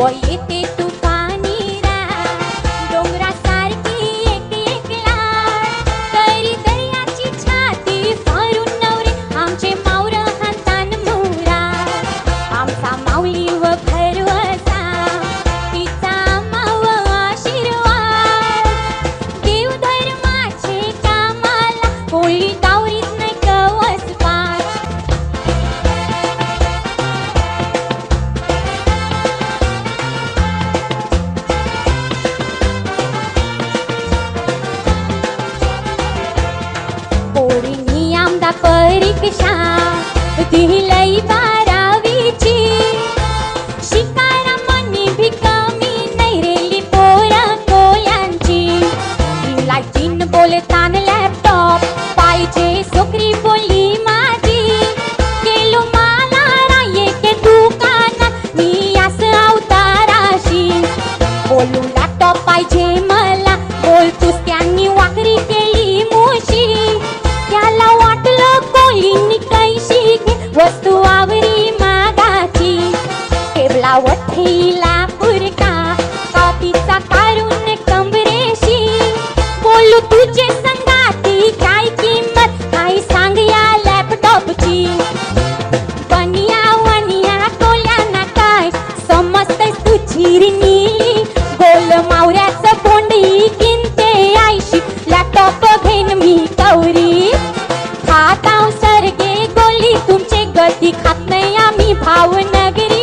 我一定 परीक्षा. दिलई बारावीची. शिकायला मनी भिकामी नाही रेली पोरा कोयांची लाईटीन बोलतान लॅपटॉप पाहिजे सोकरी बोली. ही खात नाही आम्ही. भावनगरी